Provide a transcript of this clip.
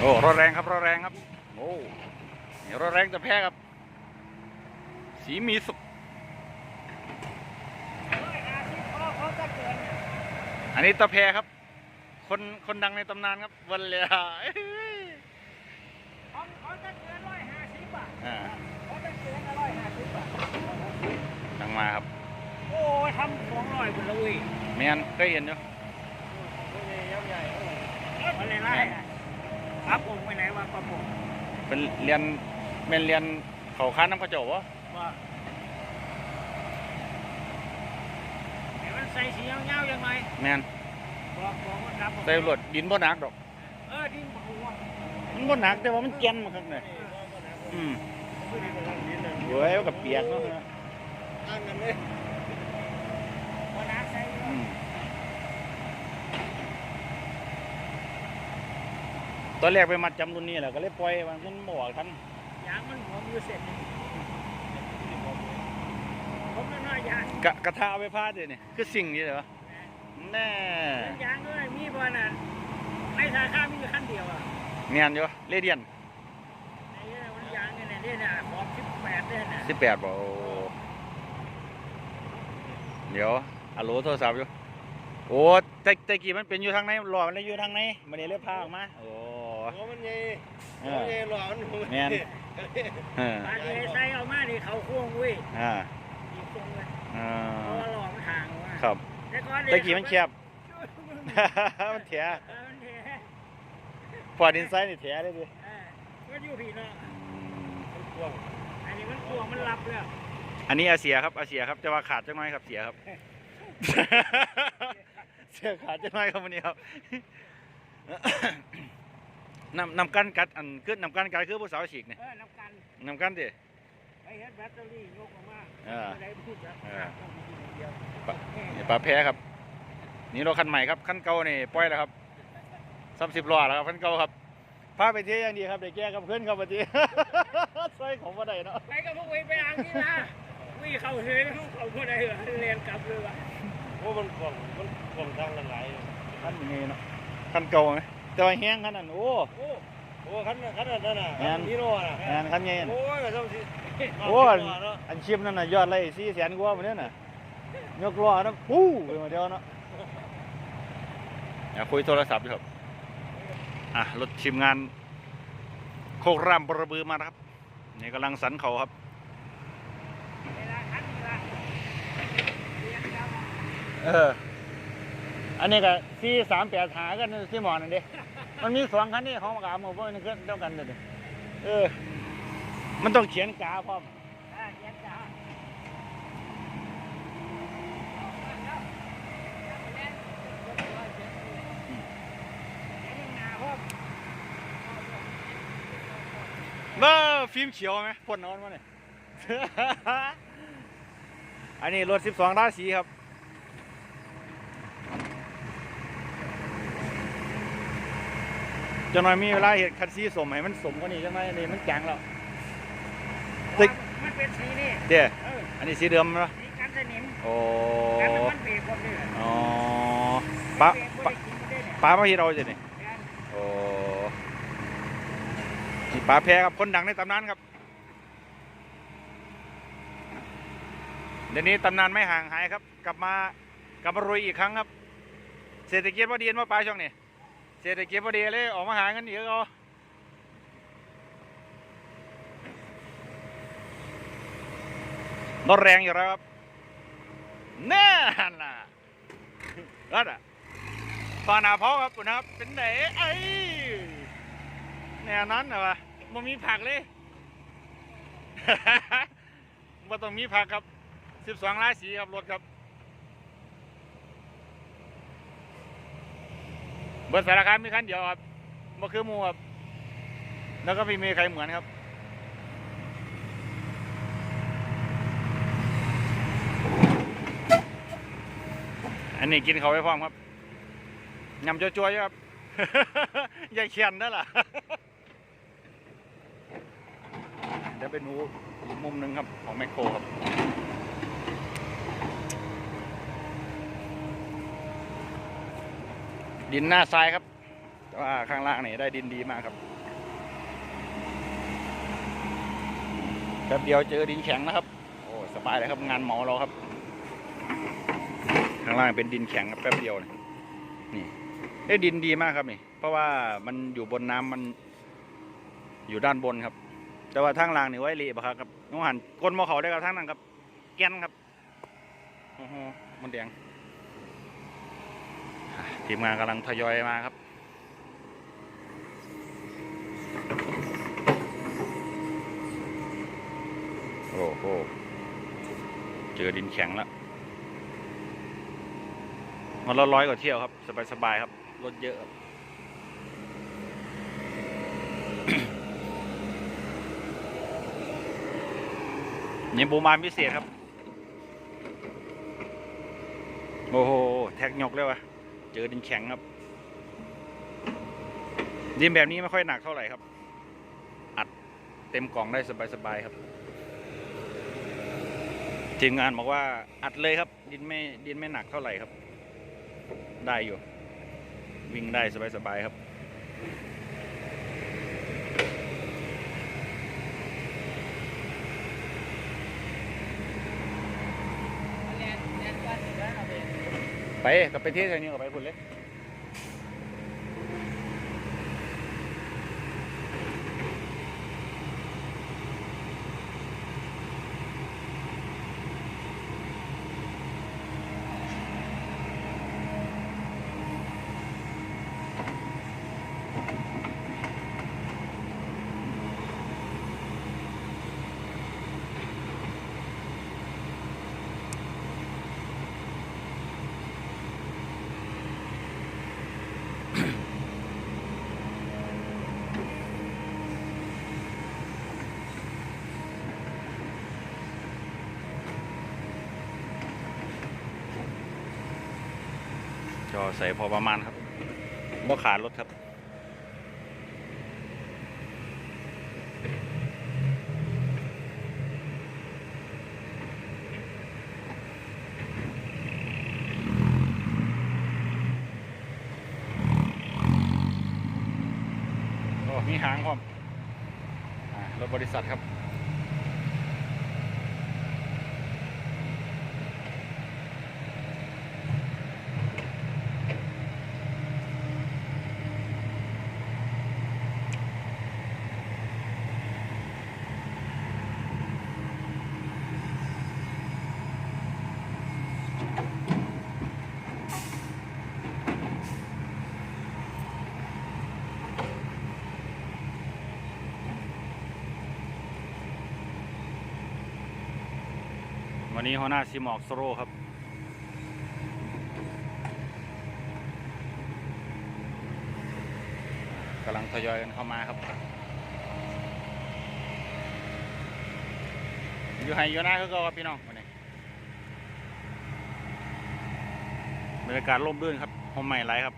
โอ้รถแรงครับรถแรงครับ โอ้นี่รถแรงจะแพ้ครับ สีมีสุขอันนี้ตะแพครับ คนคนดังในตำนานครับวันเลยอะเอ้ยอ่าดังมาครับ โอ้ยทำสองร้อยคนละเว้ยแมนเคยเห็นอยู่อะไรไล่ค รับผมไปไหนวะครับผมเป็นเรียนแมนเรียนเขาค้าน้ำกระจกวะว่าไอ้มันใส่สีเงาๆยังไงแมนบอกบอกว่าครับผมใส่รถดินบ่หนักดอก เออดินบอกว่ามันบ่หนักแต่ว่ามันเกรียนมาข้างในอืมเว้ยมันกับเปียกเนาะตั้งกันเลยวันน้ำใส่ อืม ตอนแรกไปมัดจำรุ่นนี้แหละก็เลยปล่อยมันมันบ่ออกทันยางมันหัวมือเสร็จผมน้อยๆยางกะกระทาเอาไปพาดเลยนี่คือสิ่งนี้เหรอแน่ยางด้วยมีบ่น่ะในสาขามีอยู่คันเดียวอะเนียนอยู่เรเดียนในมันยางเนี่ยเนี่ยเนี่ยขอบสิบแปดเนี่ยนะสิบแปดบ่โอ้เดี๋ยวอะโหลโทรศัพท์อยู่โอ้แต่แต่กี้มันเป็นอยู่ทางไหนหล่อมันเลยอยู่ทางไหนมันเลยเลยพาออกมาโอ้ หัวมันใหญ่เอหัวอ ใหญ่หล่อมันหัวแม่น เออปลาเจใส่เอามาดิเขาควงเว้ยอ่าอีกตรงเลยอ่าเพราะว่าหลอมนห่างว่ะครับแต่ก่อนแต่กี้มันแคบ มันเถียเออมันเถอะพอดินไซน์นี่เถียเลยดิเออก็อยู่พี่เนาะอืมกว้างอันนี้มันควงมันรับแล้วอันนี้อาเซียครับอาเซียครับจะว่าขาดจังน้อยครับเสียครับ เสียขาดจังน้อยครับวันนี้ครับ นำนำกันกัดอันคือนำกันกัดคือผู้สาวฉีกเนี่ยเออน้ำกันนำกันดิไอ้เฮ็ดแบตเตอรี่ยกออกมาเออได้พูดแล้วเออต้องมีทีเดียวนี่ปลาแพ้ครับ นี่เราคันใหม่ครับคันเก่านี่ปล่อยแล้วครับสามสิบล้อแล้วครับคันเก่าครับพาไปเที่ยวอย่างดีครับเด็กแก่กับเพื่อนครับวันนี้ ใส่ของมาได้เนาะไปกับพวกเวยไปอ่างนี่นะวิ่งเข้าเฉยแล้วเขาพูดอะไรเหรอเรียนกลับเลยว่ะโอ้มันกว้างมันกว้างทางกันหลาย คันนี้เนาะคันเก่าไหม แต่ว่าแห้งคันนั้นโอ้ โอ้โอ้คันคันนั้นน่ะแม่น ฮีโร่น่ะงานคันใหญ่น่ะโอ้ยก็ต้องสิโอ้ยอันชิมนั่นน่ะยอดเลยสี่แสนกว่าหมดเนี่ยน่ะยกล้อนะปู้ไปหมดเดียวเนาะอย่าคุยโทรศัพท์ด้วยครับอะรถชิมงาน โคกรามบรบือมานะครับนี่กำลังสันเขาครับเวลาคันนี่ละเรียนกลับเอออันนี้ก็สี่สามแปดหากันที่หมอนั่นเด้ มันมีสองคันนี่ของกาหมดพวกนี้ก็เท่ากันเลยเออ มันต้องเขียนกาพร้อมอ่าเรียนจ้าเบ้อฟิล์มเขียวไหมพ่นนอนมาเนี่ยอันนี้รถสิบสองราศีครับ จะหน่อยมีเวลาเห็ดคันซีสมให้มันสมกว่านี้จังไหมนี่มันแข็งแล้วตึกมันเป็นสีนี่เด้เอออันนี้สีเดิมเนาะสีกันสนิมโอ้กันน้ำมันเบรกคนนี่อ๋อปะปะปะปลามาที่เราจะนี่โอ้นี่ปลาแพครับคนดังในตำนานครับเดี๋ยวนี้ตำนานไม่ห่างหายครับ กลับมากลับมารวยอีกครั้งครับ เศรษฐกิจพอดีมาปลายช่วงนี้ เศรษฐกิจพอดีเลยออกมาหาเงินเยอีกเอารถแรงอยู่แล้วครับแน่น่ะนั่นอะฟาหนาเพาครับคุณครับ เป็นไหนไอ้แนวนั้นเหรอวะมันมีผักเลยว่าต้องมีผักครับสิบสองราศีครับรถครับ เบิร์สารคามมีคันเดียวครับบ่คือมูครับ แล้วก็ไม่มีใครเหมือนครับ อันนี้กินเขาไปพร้อมครับยำจั่วๆครับ อย่าเขียนได้ล่ะเดี๋ยวไปดูมุมหนึ่งครับของแมคโครครับ ดินหน้าทรายครับ แต่ว่าข้างล่างนี่ได้ดินดีมากครับแป๊บเดียวเจอดินแข็งนะครับ โอ้สบายเลยครับงานหมาเราครับ ข้างล่างเป็นดินแข็งครับแป๊บเดียวนี่นี่ได้ดินดีมากครับนี่ เพราะว่ามันอยู่บนน้ำมันอยู่ด้านบนครับ แต่ว่าทางล่างนี่ไว้เละปะครับน้องหันก้นมอเขาได้กับทางนั้นครับ แกนครับโอ้โหมันแดง ทีมงานกำลังทยอยมาครับ โอ้โห เจอดินแข็งแล้วมันละร้อยกว่าเที่ยวครับ สบายๆครับ รถเยอะครับนี่บูมานพิเศษครับ โอ้โห แท็กยกเลยวะ เจอดินแข็งครับดินแบบนี้ไม่ค่อยหนักเท่าไหร่ครับ อัดเต็มกล่องได้สบายๆครับทีมงานบอกว่าอัดเลยครับ ดินไม่ดินไม่หนักเท่าไหร่ครับ ได้อยู่ วิ่งได้สบายๆครับ แลนแลนบ้านอยู่แล้วเอาไป ไปกับไปเที่ยวทางนี้กับไปคุณเลย ก็ใส่พอประมาณครับบ่ขาดรถครับโอ้มีหางพร้อมรถบริษัทครับ วันนี้หัวหน้าซีมอกโซโรครับ กำลังทยอยกันเข้ามาครับอยู่ไฮยูน้าคือก็ครับพี่น้องวันนี้บรรยากาศร่มรื่นครับหอมใหม่ไรครับ